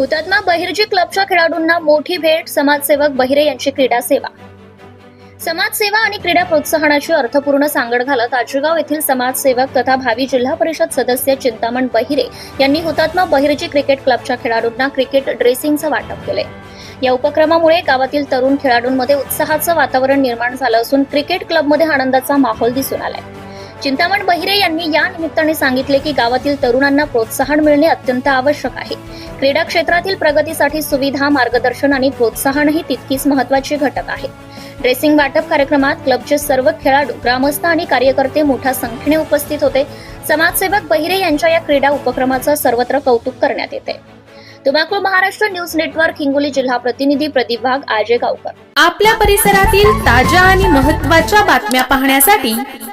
हुतात्मा बहिर्जी क्लबच्या खेळाडूंना मोठी भेट समाजसेवक बहिरे यांची क्रीडा सेवा. समाजसेवा आणि क्रीडा प्रोत्साहनाची अर्थपूर्ण सांगड घालत आजगाव येथील समाजसेवक तथा भावी जिल्हा परिषद सदस्य चिंतामण बहिरे यांनी हुतात्मा बहिर्जी क्रिकेट क्लबच्या खेळाडूंना क्रिकेट ड्रेसिंगचं वाटप केले या उपक्रमामुळे गावातील तरुण खेळाडूंमध्ये उत्साहाचं वातावरण निर्माण झालं असून क्रिकेट क्लबमध्ये आनंदाचा माहोल दिसून आलाय. चिंतामण बहिरे यांनी या निमित्ताने सांगितले की गावातील तरुणांना प्रोत्साहन मिळणे अत्यंत आवश्यक आहे. क्रीडा क्षेत्रातील प्रगतीसाठी सुविधा मार्गदर्शन आणि प्रोत्साहनही तितकीच महत्त्वाचे घटक आहे. ड्रेसिंग वाटप कार्यक्रमात क्लबचे सर्व खेळाडू ग्रामस्थ आणि कार्यकर्ते मोठ्या संख्येने उपस्थित होते. समाजसेवक बहिरे यांच्या या क्रीडा उपक्रमाचं सर्वत्र कौतुक करण्यात येते. तुमाकूळ महाराष्ट्र न्यूज नेटवर्क हिंगोली जिल्हा प्रतिनिधी प्रदीप वाघ आजे गावकर आपल्या परिसरातील ताज्या आणि महत्त्वाच्या बातम्या पाहण्यासाठी